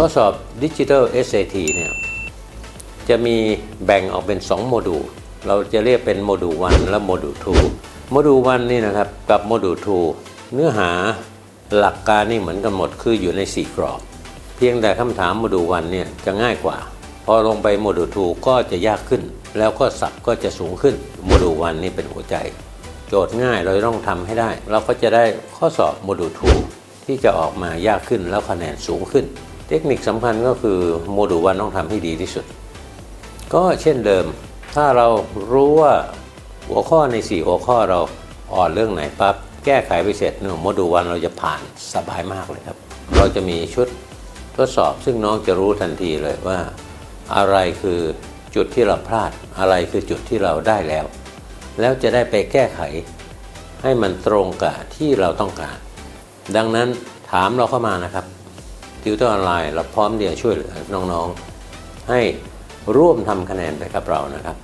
ข้อสอบ Digital SAT เนี่ยจะมีแบ่งออกเป็น 2 โมดูล เราจะเรียกเป็นโมดูล 1 และโมดูล 2 โมดูล 1 นี่นะครับกับโมดูล 2 เนื้อหาหลักการนี่เหมือนกันหมดคืออยู่ใน 4 กรอบ เพียงแต่คำถามโมดูล 1 เนี่ยจะง่ายกว่า พอลงไปโมดูล 2 ก็จะยากขึ้น แล้วก็ศัพท์ก็จะสูงขึ้นโมดูล 1 นี่เป็นหัวใจ โจทย์ง่ายเราต้องทำให้ได้ เราก็จะได้ข้อสอบโมดูล 2 ที่จะออกมายากขึ้นแล้วคะแนนสูงขึ้น เทคนิคสำคัญก็คือโมดูล1ต้องทำให้ดีที่สุด ก็เช่นเดิม ถ้าเรารู้ว่าหัวข้อใน 4 หัวข้อเราอ่อนเรื่องไหนปั๊บแก้ไขไปเสร็จนี่โมดูลวันเราจะผ่านสบายมากเลยครับ เราจะมีชุดทดสอบซึ่งน้องจะรู้ทันทีเลยว่า อะไรคือจุดที่เราพลาด อะไรคือจุดที่เราได้แล้ว แล้วจะได้ไปแก้ไข ให้มันตรงกับที่เราต้องการ ดังนั้นถามเราเข้ามานะครับ ติวเตอร์ออนไลน์เราพร้อมที่จะช่วยเหลือน้องๆ ให้ร่วมทำคะแนนไปกับเรานะครับ